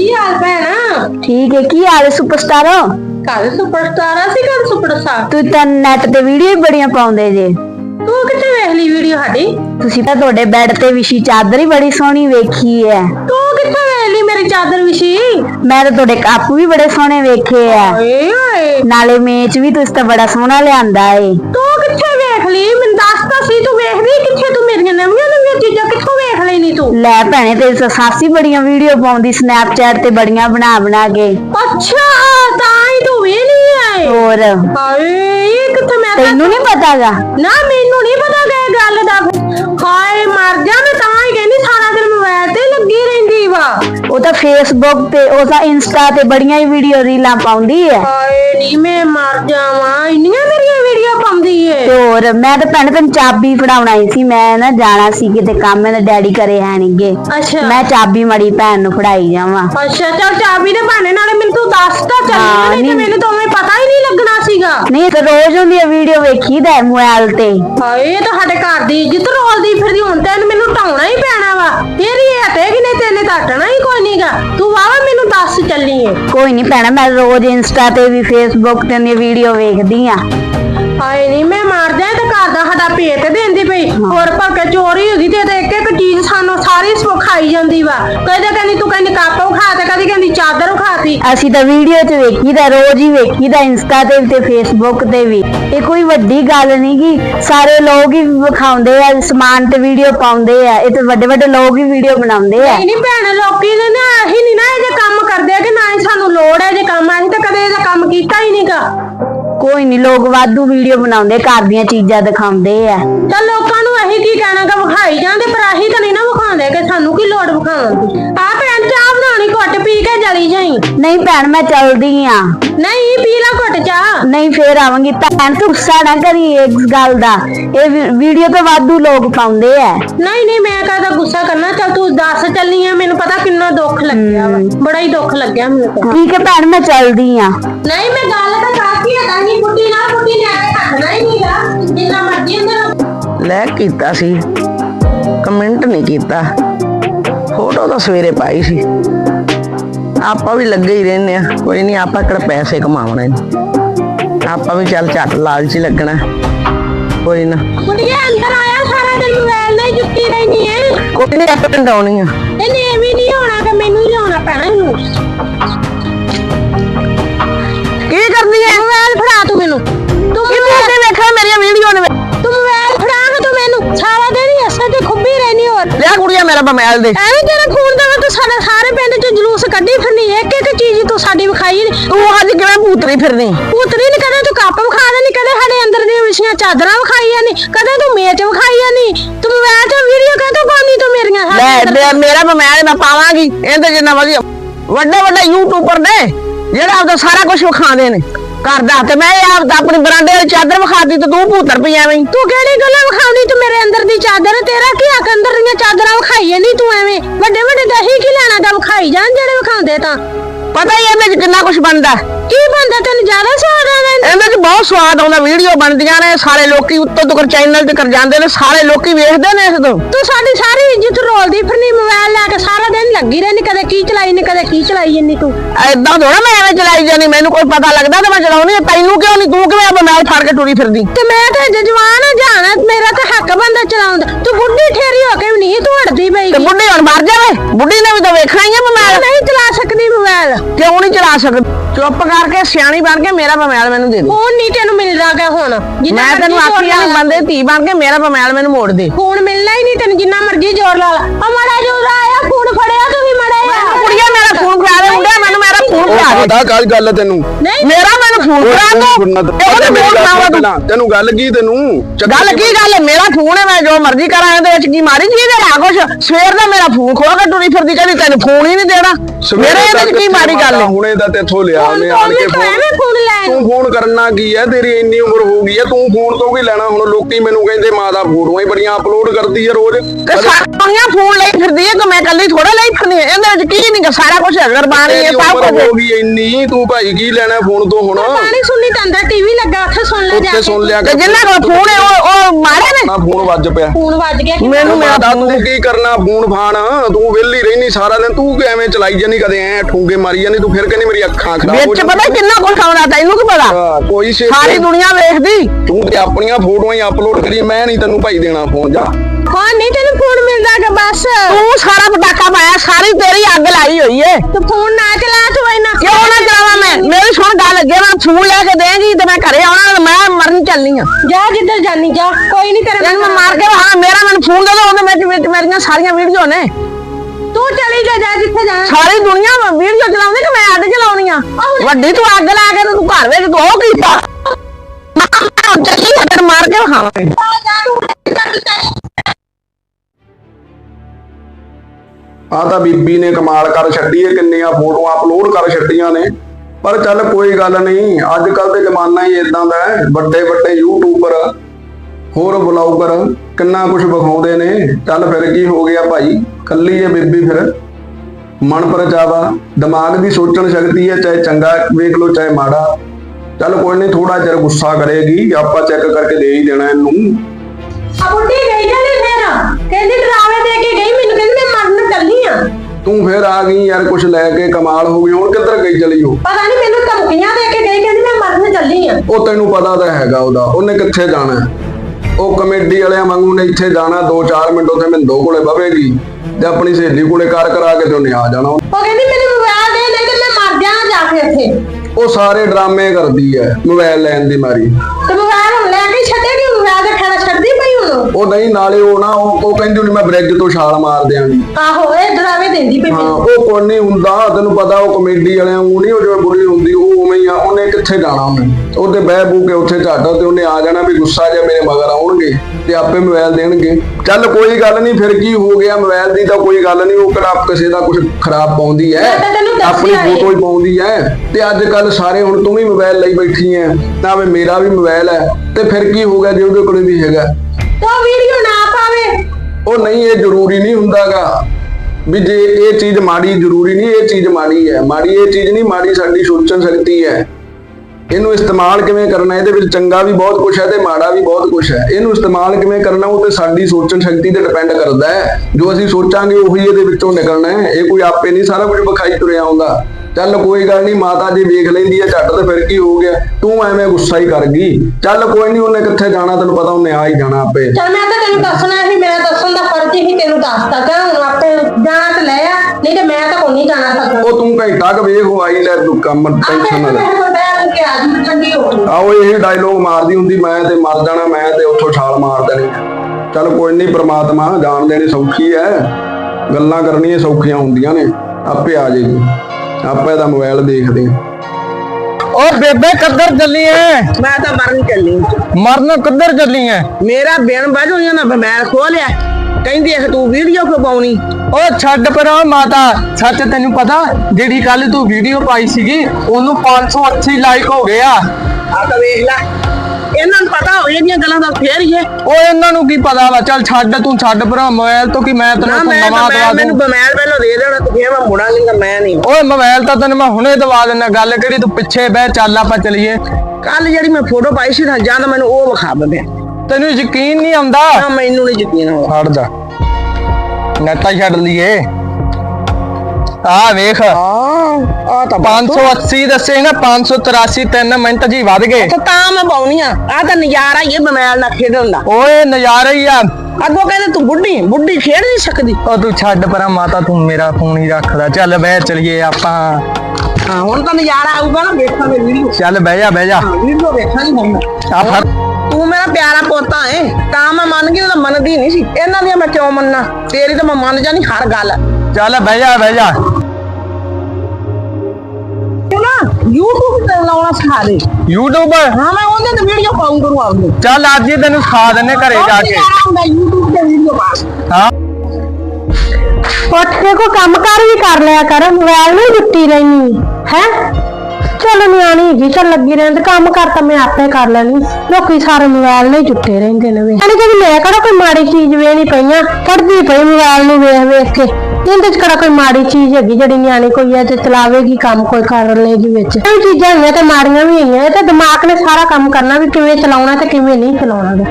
ਕੀ ਹਾਲ ਭੈਣਾ? ਠੀਕ ਹੈ ਕੀ ਹਾਲ ਹੈ ਸੁਪਰਸਟਾਰੋ ਕੱਲ ਸੁਪਰਸਟਾਰ ਆ ਸੀ ਕੱਲ ਸੁਪਰਸਟਾਰ ਤੂੰ ਤਾਂ ਨੈਟ ਤੇ ਵੀਡੀਓ ਹੀ ਬੜੀਆਂ ਪਾਉਂਦੇ ਜੇ। ਤੂੰ ਕਿੱਥੇ ਵੇਖ ਲਈ ਵੀਡੀਓ ਸਾਡੀ? ਤੁਸੀਂ ਤਾਂ ਤੁਹਾਡੇ ਬੈੱਡ ਤੇ ਵਿਛੀ ਚਾਦਰ ਹੀ ਬੜੀ ਸੋਹਣੀ ਵੇਖੀ ਹੈ। ਤੂੰ ਕਿੱਥੇ ਵੇਖ ਲਈ ਮੇਰੀ ਚਾਦਰ ਵਿਛੀ ਮੈਂ ਤਾਂ ਤੁਹਾਡੇ ਕੱਪ ਵੀ ਬੜੇ ਸੋਹਣੇ ਵੇਖੇ ਆ। ਓਏ ਓਏ। ਨਾਲੇ ਮੇਚ ਵੀ ਤੁਸੀਂ ਤਾਂ ਬੜਾ ਸੋਹਣਾ ਲਿਆਂਦਾ ਏ। ਤੂੰ ਕਿੱਥੇ ਵੇਖ ਲਈ? ਮੈਨੂੰ ਤਾਂ ਸੀ ਤੂੰ ਵੇਖਦੀ ਕਿੱਥੇ ਤੂੰ ਮੇਰੀਆਂ ਨਵੀਆਂ ਨਵੀਆਂ ਚੀਜ਼ਾਂ ਕਿੱਥੋਂ ਵੇਖ ਲੈਣੀ ਤੂੰ? ਲੈ ਭੈਣੇ ਤੇ ਸਾਸੀ ਬੜੀਆਂ ਵੀਡੀਓ ਪਾਉਂਦੀ ਸਨੈਪਚੈਟ ਤੇ ਬੜੀਆਂ ਬਣਾ ਬਣਾ ਕੇ। ਅੱਛਾ ਤਾਂ ਹੀ ਤੂੰ ਵੇਲੀ ਆਏ। ਹੋਰ? ਹਾਏ ਇਹ ਕਿੱਥੇ ਮੈਂ ਤਾਂ ਤੈਨੂੰ ਨਹੀਂ ਪਤਾਗਾ? ਨਾ ਮੈਨੂੰ ਨਹੀਂ ਪਤਾ ਗੱਲ ਦਾ ਹਾਏ ਮਰ ਜਾ ਮੈਂ ਤਾਂ ਹੀ ਕਹਿੰਦੀ ਸਾਰਾ ਦਿਨ ਮੋਬਾਈਲ ਤੇ ਲੱਗੀ ਰਹਿੰਦੀ ਵਾ। ਉਹ ਤਾਂ ਫੇਸਬੁੱਕ ਤੇ ਉਹ ਤਾਂ ਇੰਸਟਾ ਤੇ ਬੜੀਆਂ ਹੀ ਵੀਡੀਓ ਰੀਲਾਂ ਪਾਉਂਦੀ ਹੈ ਹਾਏ ਨੀ ਮੈਂ ਮਰ ਜਾਵਾਂ ਇੰਨੀਆਂ ਮੇਰੀਆਂ ਵੀਡੀਓ ਪਾਉਂਦੀ ਏ। ਤੇ ਹੋਰ ਮੈਂ ਤਾਂ ਭੈਣ ਤੈਨੂੰ ਚਾਬੀ ਫੜਾਉਣਾ ਹੀ ਸੀ ਮੈਂ ਨਾ ਜਾਣਾ ਸੀ ਕਿਤੇ ਕੰਮ ਇਹਦਾ ਡੈਡੀ ਘਰੇ ਹੈ ਨਹੀਂਗੇ ਅੱਛਾ। ਮੈਂ ਚਾਬੀ ਮੜੀ ਭੈਣ ਨੂੰ ਫੜਾਈ ਜਾਵਾਂ। ਅੱਛਾ ਚਲ ਚਾਬੀ ਦੇ ਬਹਾਨੇ ਨਾਲੇ ਮੈਨੂੰ ਤੂੰ ਦੱਸ ਤਾਂ ਹਾਂ, ਚੱਲੀ ਨਹੀਂ ਤੇ ਨਹੀਂ। ਮੈਨੂੰ ਤਾਂ ਉਵੇਂ ਪਤਾ ਹੀ ਨਹੀਂ ਲੱਗਣਾ ਸੀਗਾ। ਨਹੀਂ ਤੇ ਰੋਜ਼ ਹੁੰਦੀ ਵੀਡੀਓ ਵੇਖੀਦਾ ਹੈ ਮੋਬਾਈਲ ਤੇ। ਹਾਏ ਇਹ ਤਾਂ ਸਾਡੇ ਘਰ ਦੀ ਇੱਜ਼ਤ ਰੋਲਦੀ ਫਿਰਦੀ, ਹੁਣ ਤੈਨੂੰ ਮੈਨੂੰ ਢਾਉਣਾ ਹੀ ਪੈਣਾ ਵਾ। ਫੇਰ ਇਹ ਹਟੇਗੀ ਨਹੀਂ, ਤੈਨੇ ਤਾਂ ਹੀ ਕੋਈ ਨਹੀਂਗਾ ਤੂੰ ਵਾਵਾ ਮੈਨੂੰ ਦੱਸ ਚੱਲੀਏ ਕੋਈ ਨਹੀਂ ਭੈਣਾ, ਮੈਂ ਰੋਜ਼ ਇੰਸਟਾ ਤੇ ਵੀ ਫੇਸਬੁੱਕ ਤੇ ਦੀ ਵੀਡੀਓ ਵੇਖਦੀ ਆ। ਹਾਏ ਨਹੀਂ ਮੈਂ ਮਰ ਜਾ ਤੇ ਘਰ ਦਾ ਸਾਡਾ ਪੇਟ ਦੇਂਦੀ ਪਈ। ਹੋਰ ਭਲਕੇ ਚੋਰੀ ਹੋ ਗਈ ਤੇ ਤੇ ਇੱਕ ਇੱਕ ਚੀਜ਼ ਸਾਨੂੰ ਸਾਰੀ ਸੋ ਖਾਈ ਜਾਂਦੀ ਵਾ। ਕਦੇ ਕਹਿੰਦੀ ਤੂੰ ਕਹਿੰਦੀ ਕੱਪ ਖਾ ਤੇ ਕਦੀ ਕਹਿੰਦੀ ਚਾਦਰ ਖਾਤੀ ਅਸੀਂ ਤਾਂ ਵੀਡੀਓ 'ਚ ਵੇਖੀਦਾ ਰੋਜ਼ ਹੀ ਵੇਖੀਦਾ ਇੰਸਟਾ ਤੇ ਵੀ ਤੇ ਫੇਸਬੁੱਕ ਤੇ ਵੀ। ਇਹ ਕੋਈ ਵੱਡੀ ਗੱਲ ਨਹੀਂ ਗੀ। ਸਾਰੇ ਲੋਕ ਹੀ ਵਿਖਾਉਂਦੇ ਆ ਸਮਾਨ ਤੇ ਵੀਡੀਓ ਪਾਉਂਦੇ ਆ। ਇਹ ਤੇ ਵੱਡੇ ਵੱਡੇ ਲੋਕ ਹੀ ਵੀਡੀਓ ਬਣਾਉਂਦੇ ਆ। ਨਹੀਂ ਨਹੀਂ ਭੈਣ ਲੋਕੀ ਨੇ ਨਾ ਅਸੀਂ ਨਹੀਂ ਨਾ ਇਹ ਜੇ ਕੰਮ ਕਰਦੇ ਆ ਕਿ ਨਾ ਹੀ ਸਾਨੂੰ ਲੋੜ ਹੈ ਜੇ ਕੰਮ ਅਸੀਂ ਤਾਂ ਕਦੇ ਇਹਦਾ ਕੰਮ ਕੀਤਾ ਹੀ ਨਹੀਂਗਾ ਕੋਈ ਨਹੀਂ ਲੋਕ ਵਾਧੂ ਵੀਡੀਓ ਬਣਾਉਂਦੇ, ਘਰ ਦੀਆਂ ਚੀਜ਼ਾਂ ਦਿਖਾਉਂਦੇ ਆ। ਤਾਂ ਲੋਕਾਂ ਨੂੰ ਅਸੀਂ ਕੀ ਕਹਿਣਾ ਕਿ ਵਿਖਾਈ ਜਾਂਦੇ, ਪਰ ਅਸੀਂ ਤਾਂ ਨਹੀਂ ਨਾ ਵਿਖਾਉਂਦੇ, ਕਿ ਸਾਨੂੰ ਕੀ ਲੋੜ ਵਿਖਾਉਣ ਦੀ? ਪੀ ਕੇ ਜਲੀ ਜਾਈ? ਨਹੀਂ ਭੈਣ ਮੈਂ ਚੱਲਦੀ ਆ। ਨਹੀਂ ਪੀ ਲਾ ਘੁੱਟ ਚਾਹ। ਨਹੀਂ ਫੇਰ ਆਵਾਂਗੀ। ਭੈਣ ਤੂੰ ਗੁੱਸਾ ਨਾ ਕਰੀ ਇਸ ਗੱਲ ਦਾ। ਇਹ ਵੀ- ਵੀਡੀਓ ਤੇ ਵਾਧੂ ਲੋਕ ਪਾਉਂਦੇ ਆ। ਨਹੀਂ ਨਹੀਂ ਮੈਂ ਕਹਦਾ ਗੁੱਸਾ ਕਰਨਾ? ਚੱਲ ਤੂੰ ਦੱਸ ਚੱਲਨੀ ਆ ਮੈਨੂੰ ਪਤਾ ਕਿੰਨਾ ਦੁੱਖ ਲੱਗਿਆ ਵਾ। ਬੜਾ ਹੀ ਦੁੱਖ ਲੱਗਿਆ ਮੈਨੂੰ ਤਾਂ। ਠੀਕ ਹੈ ਭੈਣ ਮੈਂ ਚੱਲਦੀ ਆ। ਨਹੀਂ ਮੈਂ ਗੱਲ ਤਾਂ ਕਰਦੀ ਆ ਨਹੀਂ ਬੁੱਢੀ ਨਾ ਬੁੱਢੀ ਨੇ ਆ ਕੇ ਹੱਥਣਾ ਹੀ ਨਹੀਂਗਾ ਜਿੰਨਾ ਮਰਜ਼ੀ ਅੰਦਰ ਲੈ ਕੀਤਾ ਸੀ। ਕਮੈਂਟ ਨਹੀਂ ਕੀਤਾ। ਫੋਟੋ ਤਾਂ ਸਵੇਰੇ ਪਾਈ ਸੀ। ਆਪਾਂ ਵੀ ਲੱਗੇ ਹੀ ਰਹਿੰਦੇ ਆ ਕੋਈ ਨਹੀਂ ਆਪਾਂ ਕਿਹੜਾ ਪੈਸੇ ਕਮਾਉਣੇ ਆਪਾਂ ਵੀ ਚੱਲ ਝੱਟ ਲਾਲਚੀ ਲੱਗਣਾ। ਕੋਈ ਨਾ। ਬੁੱਢੀਏ ਅੰਦਰ ਆਇਆ ਸਾਰਾ ਦਿਨ ਮੋਬਾਈਲ ਨਾਲ ਹੀ ਜੁੱਤੀ ਰਹਿਣੀ ਹੈ। ਕੋਈ ਨਹੀਂ ਆਪਾਂ ਡਾਉਣੀ ਆ। ਇਹਨੇ ਇਹ ਵੀ ਨਹੀਂ ਹੋਣਾ ਕਿ ਮੈਨੂੰ ਹੀ ਲਿਆਉਣਾ ਪੈਣਾ ਇਹਨੂੰ। ਕੀ ਕਰਦੀ ਐ ਮੋਬਾਈਲ ਫੜਾ ਤੂੰ ਮੈਨੂੰ। ਤੂੰ ਕਿਤੇ ਮੋਬਾਈਲ- ਵੇਖਿਆ ਮੇਰੀਆਂ ਵੀਡੀਓ ਨੇ? ਤੂੰ ਮੋਬਾਈਲ ਫੜਾ ਹਾਂ ਤੂੰ ਮੈਨੂੰ। ਸਾਰਾ ਦਿਨ ਹੀ ਅਸਾਂ ਤੇ ਖੁੱਬੀ ਰਹਿਣੀ ਹੋਰ। ਲਿਆ ਕੁੜੀਆਂ ਮੇਰਾ ਬਮੈਲ ਦੇ। ਐਵੇਂ ਤੇਰਾ ਖੂਨ ਦਾ ਤੂੰ ਸਾਡੇ ਸਾਰੇ ਕੱਢੀ ਫਿਰਨੀ ਇੱਕ ਇੱਕ ਚੀਜ਼ ਤੂੰ ਸਾਡੀ ਵਿਖਾਈ ਨੀ। ਤੂੰ ਅੱਜ ਕਿਵੇਂ ਭੂਤਰੀ ਫਿਰਦੀ ਉਤਰੀ ਨਹੀਂ ਕਦੇ ਤੂੰ ਕੱਪ ਵਿਖਾ ਦੇਣੀ ਕਦੇ ਸਾਡੇ ਅੰਦਰ ਦੀਆਂ ਵਿਛੀਆਂ ਚਾਦਰਾਂ ਵਿਖਾਈਆਂ ਨਹੀਂ ਕਦੇ ਤੂੰ ਮੇਚ ਵਿਖਾਈਆਂ ਨਹੀਂ ਤੂੰ ਮੋਬਾਈਲ ਤੇ ਵੀਡੀਓ ਕਾਹਤੋਂ ਪਾਉਣੀ ਤੂੰ ਮੇਰੀਆਂ ਸਾਡੇ ਲੈ ਅੰਦਰ- ਲੈ, ਮੇਰਾ ਬਮੈਲ ਮੈਂ ਪਾਵਾਂਗੀ ਇਹਦੇ ਜਿੰਨਾ ਵਧੀਆ ਵੱਡੇ ਵੱਡੇ ਯੂਟਿਊਬਰ ਨੇ ਜਿਹੜਾ ਆਪਦਾ ਸਾਰਾ ਕੁਝ ਵਿਖਾਉਂਦੇ ਨੇ। ਕਰਦਾ ਤੇ ਮੈਂ ਇਹ ਆਪਦਾ ਆਪਣੀ ਬਰਾਂਡੇ ਦੀ ਚਾਦਰ ਵਿਖਾਤੀ ਤੇ ਤੂੰ ਭੂਤਰ ਪਈ ਐਵੇਂ ਹੀ। ਤੂੰ ਕਿਹੜੀ ਗੱਲਾਂ ਵਿਖਾਉਣੀ? ਤੂੰ ਮੇਰੇ ਅੰਦਰ ਦੀ ਚਾਦਰ ਤੇਰਾ ਕੀ ਹੱਕ? ਅੰਦਰ ਦੀਆਂ ਚਾਦਰਾਂ ਵਿਖਾਈਆਂ ਨਹੀਂ ਤੂੰ ਐਵੇਂ। ਵੱਡੇ ਵੱਡੇ ਦਹੀ ਕੀ ਲੈਣਾ ਦਾ ਵਿਖਾਈ ਜਾਣ ਜਿਹੜੇ ਵਿਖਾਉਂਦੇ ਤਾਂ। ਪਤਾ ਹੀ ਇਹਦੇ ਚ ਕਿੰਨਾ ਕੁਝ ਬਣਦਾ। ਕੀ ਬੰਦਾ ਤੈਨੂੰ ਜ਼ਿਆਦਾ ਚ ਬਹੁਤ ਸਵਾਦ ਆਉਂਦਾ ਵੀਡੀਓ ਬਣਦੀਆਂ ਨੇ ਸਾਰੇ ਲੋਕੀ ਉੱਤੋਂ ਤੱਕ ਚੈਨਲ ਤੇ ਕਰ ਜਾਂਦੇ ਨੇ ਸਾਰੇ ਲੋਕੀ ਵੇਖਦੇ ਨੇ ਇਸ ਤੋਂ। ਤੂੰ ਸਾਡੀ ਸਾਰੀ ਇੱਜ਼ਤ ਰੋਲਦੀ ਫਿਰਨੀ ਮੋਬਾਈਲ ਲੈ ਕੇ ਸਾਰਾ ਦਿਨ ਲੱਗੀ ਰਹਿਣੀ ਕਦੇ ਕੀ ਚਲਾਈ ਨੇ ਕਦੇ ਕੀ ਚਲਾਈ ਜੰਨੀ ਤੂੰ ਐਦਾਂ ਥੋੜਾ ਮੈਂ ਐਵੇਂ ਚਲਾਈ ਜਾਨੀ ਮੈਨੂੰ ਕੋਈ ਪਤਾ ਲੱਗਦਾ ਤੇ ਮੈਂ ਚਲਾਉਣੀ। ਤੈਨੂੰ ਕਿਉਂ ਨਹੀਂ ਤੂੰ ਕਿਵੇਂ ਨਾਲ ਫੜ ਕੇ ਟੁਰੀ ਫਿਰਦੀ? ਤੇ ਮੈਂ ਤਾਂ ਅਜੇ ਜਵਾਨ ਆ ਜਾਣਾ ਮੇਰਾ ਤਾਂ ਹੱਕ ਬੰਦਾ ਚਲਾਉਂਦਾ ਤੂੰ ਬੁੱਢੀ ਠੇਰੀ ਹੋ ਕੇ ਵੀ ਨਹੀਂ ਤੂੰ ਹਟਦੀ ਪਈ। ਤੇ ਬੁੱਢੀ ਹੁਣ ਮਰ ਜਾਵੇ ਬੁੱਢੀ ਨੇ ਵੀ ਤਾਂ ਵੇਖਣਾ ਹੀ ਆ। ਕਿਉਂ ਨਹੀਂ ਚਲਾ ਸਕਦੀ? ਚੁੱਪ ਕਰਕੇ ਸਿਆਣੀ ਬਣ ਕੇ ਮੇਰਾ ਬਮੈਲ ਮੈਨੂੰ ਦੇ ਦੇ। ਫੋਨ ਨਹੀਂ ਤੈਨੂੰ ਮਿਲਦਾ ਗਾ ਹੁਣ। ਜਿੰਨਾ ਮੈਂ ਤੈਨੂੰ ਮਰਜ਼ੀ ਜ਼ੋਰ ਆਖੀ ਆ ਲਾ ਲਾ। ਬੰਦੇ ਧੀ ਬਣ ਕੇ ਮੇਰਾ ਬਮੈਲ ਮੈਨੂੰ ਮੋੜ ਦੇ। ਫੋਨ ਮਿਲਣਾ ਹੀ ਨਹੀਂ ਤੈਨੂੰ ਜਿੰਨਾ ਮਰਜ਼ੀ ਜ਼ੋਰ ਲਾ ਲਾ। ਆ ਮੜਾ ਜੋਰਾ ਆਇਆ ਫੜਿਆ ਤੂੰ ਵੀ ਮੜਾ ਆ ਕੁੜੀਆਂ ਮੇਰਾ ਫੋਨ ਫੜਾ ਦੇ ਮੁੰਡਿਆ ਮੈਨੂੰ ਮੇਰਾ ਫੋਨ ਫੜਾ ਦੇ। ਪਤਾ ਕੱਲ ਗੱਲ ਆ ਤੈਨੂੰ? ਨਹੀਂ ਮੇਰਾ ਮੈਨੂੰ ਫੋਨ ਤੂੰ ਦੋ ਇਹ ਗੱਲ ਫੜਾਵਾ ਸੁਣ ਤੂੰ। ਤੈਨੂੰ ਗੱਲ ਕੀ ਤੈਨੂੰ? ਗੱਲ ਕੀ ਗੱਲ? ਹੈ ਮੇਰਾ ਫੋਨ ਹੈ ਮੈਂ ਜੋ ਮਰਜ਼ੀ ਕਰਾਂ ਇਹਦੇ ਵਿੱਚ ਕੀ ਮਾਰੀ ਜੀ ਇਹਦੇ ਆ ਕੁਛ? ਸਵੇਰ ਦਾ ਮੇਰਾ ਫੋਨ ਖੋਲ ਕੇ ਟੁਰੀ ਫਿਰਦੀ ਕਹਿੰਦੀ ਤੈਨੂੰ ਫੋਨ ਹੀ ਨਹੀਂ ਦੇਣਾ। ਮੇਰੇ ਇਹਦੇ ਵਿੱਚ ਕੀ ਮਾਰੀ ਗੱਲ? ਹੈ ਹੁਣੇ ਦਾ ਤੇਥੋਂ ਲਿਆ ਉਹਨੇ ਤੋਂ ਆਣ ਕੇ ਤੂੰ ਫੋਨ ਤੂੰ ਫੋਨ ਕਰਨਾ ਕੀ ਹੈ? ਤੇਰੀ ਇੰਨੀ ਉਮਰ ਹੋ ਗਈ ਹੈ ਤੂੰ ਫੋਨ ਤੋਂ ਕੀ ਲੈਣਾ। ਹੁਣ ਲੋਕੀ ਮੈਨੂੰ ਕਹਿੰਦੇ ਮਾਂ ਦਾ ਫੋਟੋਆਂ ਹੀ ਬੜੀਆਂ ਅਪਲੋਡ ਕਰਦੀ ਹੈ ਰੋਜ਼। ਤੇ ਸਾਰੀਆਂ ਫੋਨ ਲਈ ਫਿਰਦੀ ਹੈ ਕਿ ਮੈਂ ਕੱਲੀ ਥੋੜਾ ਲਈ ਫਿਰਦੀ ਹਾਂ? ਇਹਦੇ ਵਿੱਚ ਕੀ ਨਹੀਂ ਸਾਰਾ ਕੁਝ ਅਗਰ ਬਾਣੀ ਹੈ ਸਭ ਕੁਝ ਹੋ ਗਈ ਇੰਨੀ? ਤੂੰ ਭਾਈ ਕੀ ਲੈਣਾ ਫੋਨ ਤੋਂ ਹੁਣ? ਪਾਣੀ ਸੁਣਨੀ ਤਾਂ ਅੰਦਰ ਟੀਵੀ ਲੱਗਾ ਉੱਥੇ ਸੁਣ ਲੈ ਜਾ ਉੱਥੇ ਕੇ। ਸੁਣ ਲਿਆ ਤੇ ਜਿੰਨਾ ਕੋਲ ਫੋਨ ਹੈ ਉਹ ਉਹ ਮਾਰੇ ਨੇ? ਫੋਨ ਵੱਜ ਪਿਆ। ਫੋਨ ਵੱਜ ਗਿਆ ਕਿ ਮੈਨੂੰ ਮੇਰਾ ਤੂੰ ਕੀ ਕਰਨਾ? ਫੋਨ ਫਾਨ ਤੂੰ ਵਿਹਲੀ ਰਹਿਨੀ ਸਾਰਾ ਦਿਨ। ਤੂੰ ਕਿ ਐਵੇਂ ਚਲਾਈ ਜਾਨੀ? ਕਦੇ ਐ ਠੂੰਗੇ ਮਾਰੀ ਜਾਨੀ ਤੂੰ ਫਿਰ ਕਹਿੰਦੀ ਮੇਰੀ ਅੱਖਾਂ ਖਰਾਬ ਹੋ ਵਿੱਚ ਪਤਾ ਕਿੰਨਾ ਕੁਝ ਆਉਂਦਾ ਤੈਨੂੰ ਕੀ ਪਤਾ? ਹਾਂ, ਕੋਈ ਸ਼ੇ ਸਾਰੀ ਦੁਨੀਆ ਵੇਖਦੀ। ਤੂੰ ਤੇ ਆਪਣੀਆਂ ਫੋਟੋਆਂ ਹੀ ਅਪਲੋਡ ਕਰੀ ਮੈਂ ਨਹੀਂ ਤੈਨੂੰ ਭਾਈ ਦੇਣਾ ਫੋਨ ਜਾ। ਕੋਈ ਨਹੀਂ ਤੈਨੂੰ ਕਿ ਬਸ। ਤੂੰ ਸਾਰਾ ਪਟਾਕਾ ਪਾਇਆ ਸਾਰੀ ਤੇਰੀ ਅੱਗ ਲਾਈ ਹੋਈ ਏ। ਤੂੰ ਫੋਨ ਨਾ ਚਲਾ ਤੂੰ ਇੰਨਾ। ਕਿਉਂ ਨਾ ਚਲਾਵਾਂ ਮੈਂ? ਮੇਰੀ ਸੁਣ ਗੱਲ ਅੱਗੇ ਮੈਂ ਫੋਨ ਲੈ ਕੇ ਦੇਂਗੀ ਤੇ ਮੈਂ ਘਰੇ ਆਉਣਾ ਤੇ ਮੈਂ ਮਰਨ ਚੱਲਨੀ ਆ। ਜਾ ਜਿੱਧਰ ਜਾਨੀ ਜਾ। ਕੋਈ ਨਹੀਂ ਤੇਰੇ ਮੈਂ ਮਾਰ ਕੇ ਹਾਂ ਮੇਰਾ ਮੈਨੂੰ ਫੋਨ ਦੇ ਦੋ ਉਹਦੇ ਵਿੱਚ ਵਿੱਚ ਮੇਰੀਆਂ ਸਾਰੀਆਂ ਵੀਡੀਓ ਨੇ। ਤੂੰ ਚਲੀ ਜਾ ਜਾ ਜਿੱਥੇ ਜਾਣਾ ਸਾਰੀ ਦੁਨੀਆ ਵੀਡੀਓ ਚਲਾਉਂਦੀ ਕਿ ਮੈਂ ਅੱਗ ਚਲਾਉਣੀ ਆ? ਵੱਡੀ ਤੂੰ ਅੱਗ ਲਾ ਕੇ ਤੇ ਘਰ ਵਿੱਚ ਤੂੰ ਉਹ ਕੀਤਾ। ਚੱਲੀ ਮਾਰ ਕੇ ਖਾਵਾਂਗੇ ਆ ਤਾਂ ਬੀਬੀ ਨੇ ਕਮਾਲ ਕਰ ਛੱਡੀ ਏ ਕਿੰਨੀਆਂ ਫੋਟੋਆਂ ਅਪਲੋਡ ਕਰ ਛੱਡੀਆਂ ਨੇ। ਪਰ ਚੱਲ ਕੋਈ ਗੱਲ ਨਹੀਂ ਅੱਜ ਕੱਲ ਤੇ ਜ਼ਮਾਨਾ ਹੀ ਇਦਾਂ ਦਾ ਹੈ ਵੱਡੇ ਵੱਡੇ ਯੂਟਿਊਬਰ ਹੋਰ ਬਲੌਗਰ ਕਿੰਨਾ ਕੁਝ ਵਿਖਾਉਂਦੇ ਨੇ। ਚੱਲ ਫਿਰ ਕੀ ਹੋ ਗਿਆ ਭਾਈ ਕੱਲੀ ਏ ਬੀਬੀ ਫਿਰ। ਮਨ ਪਰਚਾਵਾ, ਦਿਮਾਗ ਦੀ ਸੋਚਣ ਸ਼ਕਤੀ ਹੈ, ਚਾਹੇ ਚੰਗਾ ਵੇਖ ਲਓ, ਚਾਹੇ ਮਾੜਾ। ਚੱਲ ਕੋਈ ਨਹੀਂ ਥੋੜਾ ਚਿਰ ਗੁੱਸਾ ਕਰੇਗੀ, ਆਪਾਂ ਚੈੱਕ ਕਰਕੇ ਦੇ ਹੀ ਦੇਣਾ ਇਹਨੂੰ। ਆ ਬੁੱਢੀ ਗਈ ਜਾਂਦੀ ਫੇਰ, ਕਹਿੰਦੀ ਡਰਾਵੇ ਦੇ ਕੇ ਚੱਲੀ ਆ? ਤੂੰ ਫਿਰ ਆ ਗਈ ਯਾਰ ਕੁਝ ਲੈ ਕੇ ਕਮਾਲ ਹੋ ਗਈ ਹੁਣ ਕਿੱਧਰ ਗਈ ਚਲੀ ਉਹ? ਪਤਾ ਨਹੀਂ ਮੈਨੂੰ ਧਮਕੀਆਂ ਦੇ ਕੇ ਗਈ ਕਹਿੰਦੀ ਮੈਂ ਮਰਨ ਚੱਲੀ ਆ। ਉਹ ਤੈਨੂੰ ਪਤਾ ਤਾਂ ਹੈਗਾ ਉਹਦਾ ਉਹਨੇ ਕਿੱਥੇ ਜਾਣਾ? ਹੈ? ਉਹ ਕਮੇਡੀ ਵਾਲਿਆਂ ਵਾਂਗੂ ਨੇ ਇੱਥੇ ਜਾਣਾ 2-4 ਮਿੰਟ ਉੱਥੇ ਮਿੰਦੋ ਕੋਲੇ ਬਵੇਗੀ ਤੇ ਆਪਣੀ ਸਹੇਲੀ ਕੋਲੇ ਕਰ ਕਰਾ ਕੇ ਤੇ ਉਹਨੇ ਆ ਜਾਣਾ। ਉਹ ਕਹਿੰਦੀ ਮੈਨੂੰ ਮੋਬਾਈਲ ਦੇ ਨਹੀਂ ਤੇ ਮੈਂ ਮਰ ਜਾਣਾ ਜਾ ਕੇ ਇੱਥੇ। ਉਹ ਸਾਰੇ ਡਰਾਮੇ ਕਰਦੀ ਐ ਮੋਬਾਈਲ ਲੈਣ ਦੀ ਮਾਰੀ। ਤੇ ਮੋਬਾਈਲ ਹੁਣ ਲੈ ਕੇ ਖਾਣਾ ਉਹ ਨਹੀਂ ਨਾਲੇ ਉਹ ਨਾ ਉਹ ਉਹ ਕਹਿੰਦੀ ਹੁੰਦੀ ਮੈਂ ਬ੍ਰਿਜ ਤੋਂ ਛਾਲ ਮਾਰ ਦਿਆਂਗੀ। ਆਹੋ ਇਹ ਡਰਾਵੇ ਦਿੰਦੀ ਪਈ ਹਾਂ ਮੈਨੂੰ ਉਹ ਕੋਈ ਨਹੀਂ ਹੁੰਦਾ ਤੈਨੂੰ ਪਤਾ ਉਹ ਕਮੇਡੀ ਵਾਲਿਆਂ ਨੂੰ ਨਹੀਂ ਉਹ ਜਿਵੇਂ ਬੁਰੀ ਹੁੰਦੀ ਉਹ ਉਵੇਂ ਹੀ ਆ ਉਹਨੇ ਕਿੱਥੇ ਜਾਣਾ ਉਹਨੇ? ਉਹਦੇ ਬਹਿ ਬੂ ਕੇ ਉੱਥੇ ਝਾਟਾ ਤੇ ਉਹਨੇ ਆ ਜਾਣਾ ਵੀ ਗੁੱਸਾ ਜਿਹਾ ਮੇਰੇ ਮਗਰ ਆਉਣਗੇ ਤੇ ਆਪੇ ਮੋਬਾਈਲ ਦੇਣਗੇ। ਚੱਲ ਕੋਈ ਗੱਲ ਨਹੀਂ ਫਿਰ ਕੀ ਹੋ ਗਿਆ? ਮੋਬਾਈਲ ਦੀ ਤਾਂ ਕੋਈ ਗੱਲ ਨਹੀਂ ਉਹ ਕਿਹੜਾ ਕਿਸੇ ਦਾ ਕੁਝ ਖਰਾਬ ਪਾਉਂਦੀ ਐ। ਮੈਂ ਤਾਂ ਤੈਨੂੰ ਦੱਸਿਆ ਆਪਣੀ ਏ। ਫੋਟੋ ਹੀ ਪਾਉਂਦੀ ਐ। ਤੇ ਅੱਜ ਕੱਲ ਸਾਰੇ ਹੁਣ ਤੂੰ ਵੀ ਮੋਬਾਈਲ ਲਈ ਬੈਠੀ ਐ। ਤਾਂ ਵੀ ਮੇਰਾ ਵੀ ਮੋਬਾਈਲ ਐ। ਤੇ ਫਿਰ ਕੀ ਹੋ ਗਿਆ ਜੇ ਉਹਦੇ ਕੋਲੇ ਵੀ ਹੈਗਾ? ਤਾਂ ਵੀਡੀਓ ਨਾ ਪਾਵੇ। ਉਹ ਨਹੀਂ, ਇਹ ਜ਼ਰੂਰੀ ਨਹੀਂ ਹੁੰਦਾਗਾ। ਵੀ ਜੇ ਇਹ ਚੀਜ਼ ਮਾੜੀ, ਜ਼ਰੂਰੀ ਨਹੀਂ ਇਹ ਚੀਜ਼ ਮਾੜੀ ਹੈ। ਮਾੜੀ ਇਹ ਚੀਜ਼ ਨਹੀਂ, ਮਾੜੀ ਸਾਡੀ ਸੋਚਣ ਸ਼ਕਤੀ ਹੈ। ਇਹਨੂੰ ਇਸਤੇਮਾਲ ਕਿਵੇਂ ਕਰਨਾ, ਇਹਦੇ ਵਿੱਚ ਚੰਗਾ ਵੀ ਬਹੁਤ ਕੁਝ ਹੈ ਤੇ ਮਾੜਾ ਵੀ ਬਹੁਤ ਕੁਝ ਹੈ। ਇਹਨੂੰ ਇਸਤੇਮਾਲ ਕਿਵੇਂ ਕਰਨਾ, ਉਹ ਤੇ ਸਾਡੀ ਸੋਚਣ ਸ਼ਕਤੀ ਤੇ ਡਿਪੈਂਡ ਕਰਦਾ ਹੈ। ਜੋ ਅਸੀਂ ਸੋਚਾਂਗੇ, ਉਹੀ ਇਹਦੇ ਵਿੱਚੋਂ ਨਿਕਲਣਾ ਹੈ। ਇਹ ਕੋਈ ਆਪੇ ਨਹੀਂ, ਸਾਰਾ ਕੁਝ ਵਿਖਾਈ ਤੁਰਿਆ ਆਉਂਦਾ। ਚੱਲ ਕੋਈ ਗੱਲ ਨਹੀਂ ਮਾਤਾ ਜੀ ਵੇਖ ਲੈਂਦੀ ਹੈ ਝੱਟ ਤੇ ਫਿਰ ਕੀ ਹੋ ਗਿਆ? ਤੂੰ ਐਵੇਂ ਗੁੱਸਾ ਹੀ ਕਰ ਗਈ। ਚੱਲ ਕੋਈ ਨਹੀਂ ਉਹਨੇ ਕਿੱਥੇ ਜਾਣਾ ਤੈਨੂੰ ਪਤਾ ਉਹਨੇ ਆ ਹੀ ਜਾਣਾ ਆਪੇ। ਚਲ ਮੈਂ ਤਾਂ ਤੈਨੂੰ ਦੱਸਣਾ ਸੀ ਮੇਰਾ ਦੱਸਣ ਦਾ ਫਰਜ਼ ਹੀ ਤੈਨੂੰ ਦੱਸਤਾ ਕਿ ਹੁਣ ਆਪੇ ਜਾਣਾ ਤੇ ਲੈ ਆ ਨਹੀਂ ਤੇ ਮੈਂ ਤਾਂ ਕੋਈ ਨਹੀਂ ਜਾਣਾ ਸਕਦਾ ਉਹ ਤੂੰ ਘੰਟਾ ਕੁ ਵੇਖ ਹੋ ਆਈ ਲੈ ਤੂੰ ਕੰਮ ਟੈਨਸ਼ਨ ਨਾ ਲੈ। ਆ ਹੋ ਆਓ ਇਹ ਡਾਇਲੋਗ ਮਾਰਦੀ ਹੁੰਦੀ ਮੈਂ ਤੇ ਮਰ ਜਾਣਾ ਮੈਂ ਤੇ ਉੱਥੋਂ ਛਾਲ ਮਾਰ ਦੇਣੀ। ਚੱਲ ਕੋਈ ਨਹੀਂ ਪ੍ਰਮਾਤਮਾ ਜਾਣ ਦੇਣੀ ਸੌਖੀ ਐ। ਗੱਲਾਂ ਕਰਨੀਆਂ ਸੌਖੀਆਂ ਹੁੰਦੀਆਂ ਨੇ ਆਪੇ ਆ ਜਾਏਗੀ। ਆਪੇ ਦਾ ਮੋਬਾਈਲ ਦੇਖਦੇ ਆ ਓ ਬੇਬੇ ਕਿੱਧਰ ਚੱਲੀ ਐ? ਮੈਂ ਤਾਂ ਮਰਨ ਚੱਲੀ। ਮਰਨ ਕਿੱਧਰ ਚੱਲੀ ਐ? ਮੇਰਾ ਬਿਆਨ ਵੱਜ ਹੋਈਆਂ ਨਾ ਮੈਂ ਖੋਲਿਆ ਕਹਿੰਦੀ ਇਹ ਤੂੰ ਵੀਡੀਓ ਕਿਉਂ ਪਾਉਣੀ? ਓ ਛੱਡ ਪਰਾਂ ਮਾਤਾ ਸੱਚ ਤੈਨੂੰ ਪਤਾ ਜਿਹੜੀ ਕੱਲ ਤੂੰ ਵੀਡੀਓ ਪਾਈ ਸੀਗੀ ਉਹਨੂੰ 580 ਲਾਈਕ ਹੋ ਗਿਆ। ਆ ਤਾਂ ਵੇਖ ਲੈ। ਇਹਨਾਂ ਨੂੰ ਪਤਾ ਹੋ ਇਹਦੀਆਂ ਗੱਲਾਂ ਦਾ ਫੇਰ ਹੀ ਹੈ। ਓ ਇਹਨਾਂ ਨੂੰ ਕੀ ਪਤਾ ਵਾ? ਚੱਲ ਛੱਡ ਤੂੰ ਛੱਡ ਪਰਾਂ ਮੋਬਾਈਲ ਤੋਂ ਕੀ ਮੈਂ ਤੈਨੂੰ ਨਵਾਂ ਦਵਾ ਮੈਂ ਮੈਨੂੰ ਦੂੰ ਬਮੈਲ ਪਹਿਲਾਂ ਦੇ ਦੇਣਾ ਤੇ ਫੇਰ ਮੈਂ ਮੁੜਾਂਗੀ ਤਾਂ ਮੈਂ ਨਹੀਂ। ਓਏ ਮੋਬਾਈਲ ਤਾਂ ਤੈਨੂੰ ਮੈਂ ਹੁਣੇ ਦਵਾ ਦਿੰਦਾ। ਗੱਲ ਕਿਹੜੀ ਤੂੰ ਪਿੱਛੇ ਬਹਿ ਚੱਲ ਆਪਾਂ ਚਲੀਏ। ਕੱਲ ਜਿਹੜੀ ਮੈਂ ਫੋਟੋ ਪਾਈ ਸੀ ਨਾ ਜਾਂ ਤਾਂ ਮੈਨੂੰ ਉਹ ਵਿਖਾ ਬਵੇ ਤੈਨੂੰ ਯਕੀਨ ਨਹੀਂ ਆਉਂਦਾ? ਨਾ ਮੈਨੂੰ ਨਹੀਂ ਯਕੀਨ ਆਉਂਦਾ। ਛੱਡ ਜਾ। ਨੈਟਾ ਛੱਡ ਲਈਏ। ਆ ਵੇਖ। ਆ ਆ ਤਾਂ 580 ਦੱਸੇ ਨਾ 583 3 ਮਿੰਟ ਜੀ ਵੱਧ ਗਏ। ਤਾਂ ਤਾਂ ਮੈਂ ਪਾਉਣੀ ਆ। ਆ ਤਾਂ ਨਜ਼ਾਰਾ ਹੀ ਹੈ ਬਮੈਲ ਨਾਲ ਖੇਡਣ ਦਾ। ਓਏ ਨਜ਼ਾਰਾ ਹੀ ਆ। ਅੱਗੋਂ ਕਹਿੰਦੇ ਤੂੰ ਬੁੱਢੀ ਬੁੱਢੀ ਖੇਡ ਨਹੀਂ ਸਕਦੀ। ਉਹ ਤੂੰ ਛੱਡ ਪਰਾਂ ਮਾਤਾ ਤੂੰ ਮੇਰਾ ਫੋਨ ਹੀ ਰੱਖਦਾ। ਚੱਲ ਬਹਿ ਚਲੀਏ ਆਪਾਂ। ਹਾਂ ਹੁਣ ਤਾਂ ਨਜ਼ਾਰਾ ਆਊਗਾ ਨਾ ਵੇਖਾਂਗੇ ਵੀਡੀਓ। ਚੱਲ ਬਹਿ ਜਾ ਬਹਿ ਜਾ। ਵੀਡੀਓ ਵੇਖਾਂਗੇ ਹੁਣ। ਆ ਫੜ। ਤੂੰ ਮੇਰਾ ਪਿਆਰਾ ਪੋਤਾ ਏ। ਤਾਂ ਮੈਂ ਮੰਨ ਗਈ ਉਹ ਤਾਂ ਮੰਨਦੀ ਨਹੀਂ ਸੀ। ਇਹਨਾਂ ਦੀਆਂ ਮੈਂ ਕਿਉਂ ਮੰਨਾਂ? ਤੇਰੀ ਤਾਂ ਮੈਂ ਮੰਨ ਜਾਣੀ ਹਰ ਗੱਲ। ਚੱਲ ਬਹਿ ਜਾ ਬਹਿ ਜਾ। ਨਾ YouTube ਤੇ ਲਾਉਣਾ ਸਿਖਾ ਦੇ। YouTube? ਹਾਂ ਮੈਂ ਉਹਦੇ ਤੇ ਵੀਡੀਓ ਪਾਉਂ ਕਰੂ ਆਪਦੇ। ਚੱਲ ਅੱਜ ਹੀ ਤੈਨੂੰ ਸਿਖਾ ਦਿੰਨੇ ਘਰੇ ਜਾ ਕੇ। YouTube ਤੇ ਵੀਡੀਓ ਪਾ। ਹਾਂ। ਉੱਠ ਕੇ ਕੰਮ ਕਰ ਵੀ ਕਰ ਲਿਆ ਕਰ ਮੋਬਾਈਲ ਨਹੀਂ ਜੁੱਟੀ ਰਹਿਣੀ ਹੈ? ਚਲ ਨਿਆਣੀ ਹੈਗੀ ਚੱਲ ਲੱਗੀ ਰਹਿੰਦੇ ਕੰਮ ਕਰ ਤਾਂ ਮੈਂ ਆਪੇ ਕਰ ਲੈਣੀ। ਲੋਕੀ ਸਾਰੇ ਮੋਬਾਈਲ ਨਹੀਂ ਜੁੱਟੇ ਰਹਿੰਦੇ ਨੇ ਵੇ ਯਾਨੀ ਕਿ ਮੈਂ ਕਿਹੜਾ ਕੋਈ ਮਾੜੀ ਚੀਜ਼ ਵੇਣੀ ਪਈਆਂ ਪੜਦੀ ਪਈ ਮੋਬਾਈਲ ਨੂੰ ਵੇਖ ਵੇਖ ਕੇ। ਇਹਦੇ ਚ ਕਿਹੜਾ ਕੋਈ ਮਾੜੀ ਚੀਜ਼ ਹੈਗੀ ਜਿਹੜੀ ਨਿਆਣੀ ਕੋਈ ਹੈ ਤੇ ਚਲਾਵੇਗੀ ਕੰਮ ਕੋਈ ਕਰ ਲਏਗੀ ਵਿੱਚ? ਇਹ ਚੀਜ਼ਾਂ ਹੈਗੀਆਂ ਤੇ ਮਾੜੀਆਂ ਵੀ ਹੈਗੀਆਂ ਇਹ ਤਾਂ ਦਿਮਾਗ ਨੇ ਸਾਰਾ ਕੰਮ ਕਰਨਾ ਵੀ ਕਿਵੇਂ ਚਲਾਉਣਾ ਤੇ ਕਿਵੇਂ ਨਹੀਂ ਚਲਾਉਣਾ ਗਾ।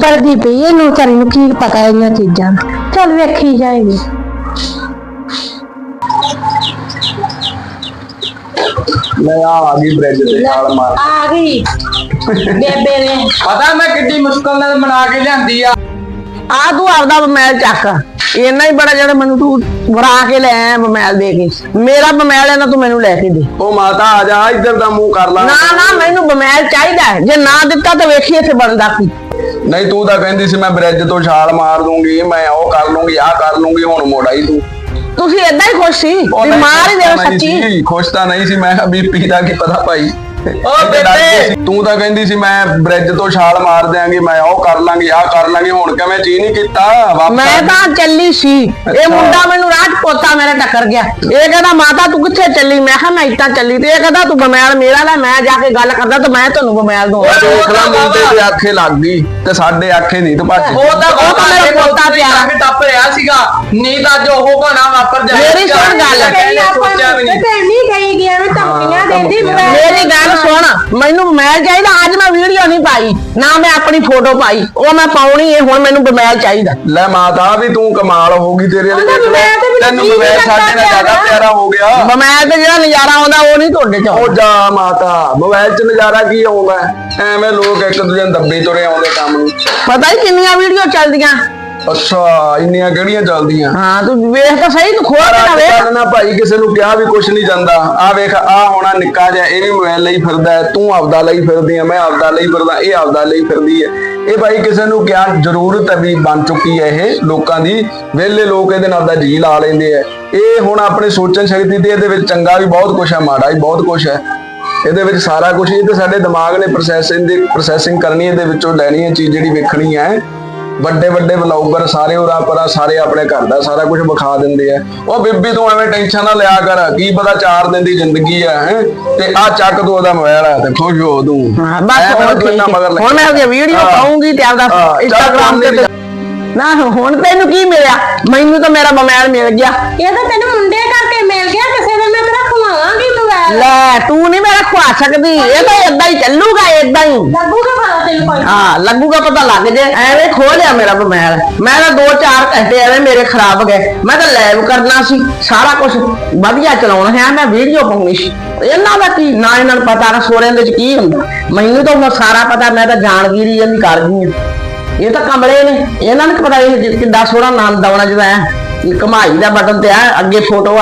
ਕਰਦੀ ਪਈ ਇਹਨੂੰ ਵਿਚਾਰੀ ਨੂੰ ਕੀ ਪਤਾ ਇਹਨਾਂ ਚੀਜ਼ਾਂ ਦਾ। ਚੱਲ ਵੇਖੀ ਜਾਏਗੀ। ਲੈ ਆ ਆ ਗਈ ਬ੍ਰਿਜ ਤੇ ਛਾਲ ਮਾਰ। ਆ ਗਈ। ਬੇਬੇ ਨੇ। ਪਤਾ ਮੈਂ ਕਿੱਡੀ ਮੁਸ਼ਕਲ ਨਾਲ ਬਣਾ ਕੇ ਲਿਆਂਦੀ ਆ। ਆ ਤੂੰ ਆਪਦਾ ਬਮੈਲ ਚੱਕ। ਇੰਨਾ ਹੀ ਬੜਾ ਜਿਹੜਾ ਮੈਨੂੰ ਤੂੰ ਵਰਾ ਕੇ ਲੈ ਆਇਆ ਬਮੈਲ ਦੇ ਕੇ। ਮੇਰਾ ਬਮੈਲ ਹੈ ਨਾ ਤੂੰ ਮੈਨੂੰ ਲੈ ਕੇ ਦੇ। ਉਹ ਮਾਤਾ ਆ ਜਾ ਇੱਧਰ ਦਾ ਮੂੰਹ ਕਰ ਲਾ। ਨਾ ਨਾ ਮੈਨੂੰ ਬਮੈਲ ਚਾਹੀਦਾ ਹੈ। ਜੇ ਨਾ ਦਿੱਤਾ ਤਾਂ ਵੇਖੀ ਇੱਥੇ ਬਣਦਾ ਕੀ। ਨਹੀਂ ਤੂੰ ਤਾਂ ਕਹਿੰਦੀ ਸੀ ਮੈਂ ਬ੍ਰਿਜ ਤੋਂ ਛਾਲ ਮਾਰ ਦੂੰਗੀ ਮੈਂ ਉਹ ਕਰ ਲੂੰਗੀ ਆ ਕਰ ਲੂੰਗੀ ਹੁਣ ਮੋੜ ਆਈ ਤੂੰ। ਤੁਸੀਂ ਏਦਾਂ ਹੀ ਖੁਸ਼ ਸੀ। ਉਹ ਨਹੀਂ, ਮਾਰ ਹੀ ਖੁਸ਼ ਦੇ ਤਾਂ ਨਹੀਂ ਸੱਚੀ। ਸੀ, ਖੁਸ਼ ਤਾਂ ਨਹੀਂ ਸੀ ਮੈਂ ਬੀਪੀ ਦਾ ਕੀ ਪਤਾ ਭਾਈ। ਓ ਬੇਬੇ। ਤੂੰ ਤਾਂ ਕਹਿੰਦੀ ਸੀ ਮੈਂ ਬ੍ਰਿਜ ਤੋਂ ਛਾਲ ਮਾਰ ਦਿਆਂਗੀ ਮੈਂ ਉਹ ਕਰ ਲਾਂਗੀ ਆ ਕਰ ਲਾਂਗੀ ਹੁਣ ਕਿਵੇਂ ਚੀ ਨਹੀਂ ਕੀਤਾ? ਵਾਪਸ ਮੈਂ ਤਾਂ ਚੱਲੀ ਸੀ। ਇਹ। ਮੁੰਡਾ ਮੈਨੂੰ 'ਚ ਪੋਤਾ ਮੇਰੇ ਟੱਕਰ ਗਿਆ। ਇਹ ਕਹਿੰਦਾ ਮਾਤਾ ਤੂੰ ਕਿੱਥੇ ਚੱਲੀ? ਮੈਂ ਕਿਹਾ ਮੈਂ ਇੱਦਾਂ ਚੱਲੀ ਤੇ। ਇਹ ਕਹਿੰਦਾ ਤੂੰ ਬਮੈਲ ਮੇਰਾ ਲੈ ਮੈਂ ਜਾ ਕੇ ਗੱਲ ਕਰਦਾ ਤੇ ਮੈਂ ਤੁਹਾਨੂੰ ਬਮੈਲ ਦੂੰਗਾ ਦੇਖ ਲਾ ਮੁੰਡੇ ਦੇ ਆਖੇ ਲੱਗ ਗਈ ਤੇ ਸਾਡੇ ਆਖੇ ਨਹੀਂ ਤੇ ਭੱਜ ਉਹ ਤਾਂ ਉਹ ਤਾਂ ਮੇਰਾ ਪੋਤਾ ਪਿਆਰਾ। ਕੇ ਟੱਪ ਰਿਹਾ ਸੀਗਾ। ਨਹੀਂ ਤਾਂ ਜੋ ਉਹ ਬਣਾ ਵਾਪਰ ਜਾਏ ਮੇਰੀ ਸੁਣ ਗੱਲ। ਸੋਚਿਆ ਵੀ ਨਹੀਂ। ਤੇ ਨਹੀਂ ਗਈ ਗਿਆ ਮੈਂ ਧਮਕੀਆਂ। ਦਿੰਦੀ ਮੇਰੀ ਗੱਲ ਸੁਣ ਮੈਨੂੰ ਬਮੈਲ ਚਾਹੀਦਾ ਅੱਜ ਮੈਂ ਵੀਡੀਓ ਨਹੀਂ ਪਾਈ ਨਾ ਮੈਂ ਆਪਣੀ ਫੋਟੋ ਪਾਈ ਉਹ ਮੈਂ ਪਾਉਣੀ ਹੈ ਹੁਣ ਮੈਨੂੰ ਬਮੈਲ ਚਾਹੀਦਾ ਲੈ ਮਾਤਾ ਵੀ ਤੂੰ ਕਮਾਲ ਹੋ ਗਈ ਤੇਰੇ ਵਾਲੇ ਉਹਦਾ ਦੇਖ ਲੈ। ਮੈਂ ਤੇ ਮੈਨੂੰ ਤੈਨੂੰ ਮੈਂ ਸਾਡੇ ਨਾਲ ਜ਼ਿਆਦਾ ਪਿਆਰਾ। ਹੋ ਗਿਆ ਬਮੈਲ ਤੇ ਜਿਹੜਾ ਨਜ਼ਾਰਾ ਆਉਂਦਾ ਉਹ ਨਹੀਂ ਤੁਹਾਡੇ ਚ ਉਹ। ਜਾ ਮਾਤਾ ਮੋਬਾਈਲ 'ਚ ਨਜ਼ਾਰਾ ਕੀ ਆਉਂਦਾ? ਐਵੇਂ ਲੋਕ ਇੱਕ ਦੂਜੇ ਨੂੰ ਦੱਬੀ ਤੁਰੇ ਆਉਂਦੇ ਕੰਮ ਨੂੰ ਪਤਾ ਹੀ ਕਿੰਨੀਆਂ ਵੀਡੀਓ ਚੱਲਦੀਆਂ ਅੱਛਾ ਇੰਨੀਆਂ ਕਿਹੜੀਆਂ ਚੱਲਦੀਆਂ। ਹਾਂ ਤੂੰ ਵੇਖ ਤਾਂ ਸਹੀ ਤੂੰ ਖੋਲ ਕੇ ਨਾ ਵੇਖ। ਕੱਲ੍ਹ ਨਾ ਭਾਈ ਕਿਸੇ ਨੂੰ ਕਿਹਾ ਵੀ ਕੁਝ ਨਹੀਂ ਜਾਂਦਾ। ਆ ਵੇਖ ਆ ਹੋਣਾ ਨਿੱਕਾ ਜਿਹਾ ਇਹ ਵੀ ਮੋਬਾਈਲ ਲਈ ਫਿਰਦਾ ਹੈ ਤੂੰ ਆਪਦਾ ਲਈ ਫਿਰਦੀ ਆ ਮੈਂ ਆਪਦਾ ਲਈ ਫਿਰਦਾ ਇਹ ਆਪਦਾ ਲਈ ਫਿਰਦੀ ਹੈ। ਇਹ ਭਾਈ ਕਿਸੇ ਨੂੰ ਕਿਹਾ ਜ਼ਰੂਰਤ ਹੈ ਵੀ ਬਣ ਚੁੱਕੀ ਹੈ ਇਹ ਲੋਕਾਂ ਦੀ। ਵਿਹਲੇ ਲੋਕ ਇਹਦੇ ਨਾਲ ਦਾ ਜੀ ਲਾ ਲੈਂਦੇ ਆ। ਇਹ ਹੁਣ ਆਪਣੇ ਸੋਚਣ ਸ਼ਕਤੀ ਤੇ ਇਹਦੇ ਵਿੱਚ ਚੰਗਾ ਵੀ ਬਹੁਤ ਕੁਝ ਹੈ ਮਾੜਾ ਵੀ ਬਹੁਤ ਕੁਝ ਹੈ। ਇਹਦੇ ਵਿੱਚ ਸਾਰਾ ਕੁਝ ਇਹ ਤੇ ਸਾਡੇ ਦਿਮਾਗ ਨੇ ਪ੍ਰੋਸੈਸਿੰਗ ਦੀ ਪ੍ਰੋਸੈਸਿੰਗ ਕਰਨੀ ਇਹਦੇ ਵਿੱਚੋਂ ਲੈਣੀ ਹੈ ਚੀਜ਼ ਜਿਹੜੀ ਵੇਖਣੀ ਹੈ। ਵੱਡੇ ਵੱਡੇ ਵਲੌਗਰ ਸਾਰੇ ਉਰਾ ਪਰਾ ਸਾਰੇ ਆਪਣੇ ਘਰ ਦਾ ਸਾਰਾ ਕੁਝ ਵਿਖਾ ਦਿੰਦੇ ਆ। ਉਹ ਬੀਬੀ ਤੂੰ ਐਵੇਂ ਟੈਨਸ਼ਨ ਨਾ ਲਿਆ ਕਰ ਕੀ ਪਤਾ ਚਾਰ ਦਿਨ ਦੀ ਜ਼ਿੰਦਗੀ ਆ ਹੈ? ਤੇ ਆ ਚੱਕ ਤੂੰ ਉਹਦਾ ਮੋਬਾਈਲ ਆ ਤੇ ਖੁਸ਼ ਹੋ ਤੂੰ। ਹਾਂ, ਬਸ ਹੁਣ ਠੀਕ। ਹੁਣ ਮੈਂ ਉਹਦੀ ਵੀਡੀਓ। ਪਾਉਂਗੀ ਤੇ ਆਪਦਾ ਇੰਸਟਾਗ੍ਰਾਮ ਤੇ ਨਾ ਹੁਣ ਤੈਨੂੰ ਕੀ ਮਿਲਿਆ? ਮੈਨੂੰ ਤਾਂ ਮੇਰਾ ਮੋਬਾਈਲ ਮਿਲ ਗਿਆ। ਇਹ ਤਾਂ ਤੈਨੂੰ ਮੁੰਡੇ ਕਰਕੇ ਮਿਲ ਗਿਆ ਕਿਸੇ ਦਿਨ ਮੈਂ ਤੇਰਾ ਖਵਾਵਾਂਗੀ ਮੋਬਾਈਲ ਲੈ ਤੂੰ ਨਹੀਂ ਮੇਰਾ ਖਵਾ ਸਕਦੀ। ਇਹ ਤਾਂ ਏਦਾਂ ਹੀ ਚੱਲੂਗਾ ਏਦਾਂ ਹੀ। ਲੱਗੂਗਾ ਭਲਾ ਹਾਂ, ਲੱਗੂਗਾ ਪਤਾ ਲੱਗ ਜੇ। ਐਵੇਂ ਖੋ ਲਿਆ ਮੇਰਾ ਮੋਬਾਈਲ ਮੈਂ ਤਾਂ 2-4 ਘੰਟੇ ਐਵੇਂ ਮੇਰੇ ਖਰਾਬ ਗਏ। ਮੈਂ ਤਾਂ ਲਾਈਵ ਕਰਨਾ ਸੀ, ਸਾਰਾ ਕੁਝ ਵਧੀਆ ਚਲਾਉਣਾ ਹੈ, ਮੈਂ ਵੀਡੀਓ ਪਾਉਣੀ ਸੀ। ਇਹਨਾਂ ਦਾ ਕੀ, ਨਾ ਇਹਨਾਂ ਨੂੰ ਪਤਾ, ਨਾ ਸੋਰਿਆਂ ਦੇ ਚ ਕੀ ਹੁੰਦਾ। ਮੈਨੂੰ ਤਾਂ ਉਹ ਸਾਰਾ ਪਤਾ, ਮੈਂ ਤਾਂ ਜਾਣਗੀਰੀ ਇਹਦੀ ਕਰ ਗਈ ਹਾਂ। ਇਹ ਤਾਂ ਕਮਲੇ ਨੇ। ਇਹਨਾਂ ਨੂੰ ਪਤਾ ਇਹ ਕਿੱਦਾਂ ਸੋਹਣਾ ਨਾਮ ਦਵਣਾ ਜਿਹੜਾ ਕਮਾਈ ਦਾ ਬਟਨ ਤੇ ਆ, ਅੱਗੇ ਫੋਟੋ